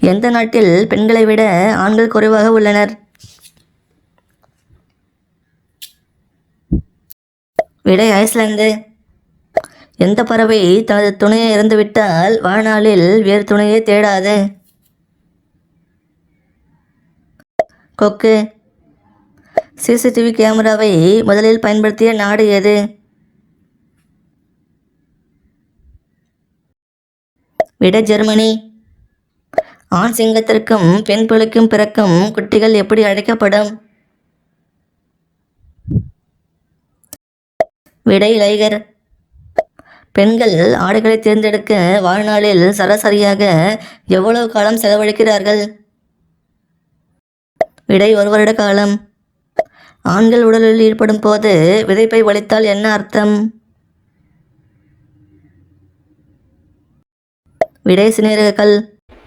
எந்த நாட்டில் பெண்களை விட ஆண்கள் குறைவாக உள்ளனர்? விடை ஐஸ்லாந்து. எந்த பறவை தனது துணையை இறந்துவிட்டால் வாழ்நாளில் வேறு துணையை தேடாது? கொக்கு. சிசிடிவி கேமராவை முதலில் பயன்படுத்திய நாடு எது? விட ஜெர்மனி. ஆண் சிங்கத்திற்கும் பெண் புலிக்கும் பிறக்கும் குட்டிகள் எப்படி அழைக்கப்படும்? விடை லைகர் பெண்கள் ஆடைகளை தேர்ந்தெடுக்க வாழ்நாளில் சராசரியாக எவ்வளவு காலம் செலவழிக்கிறார்கள்? விடை ஒரு வருட காலம். ஆண்கள் உடலில் ஈடுபடும் போது விதைப்பை வலித்தால் என்ன அர்த்தம்? விடை சிறுநீரகக்கல்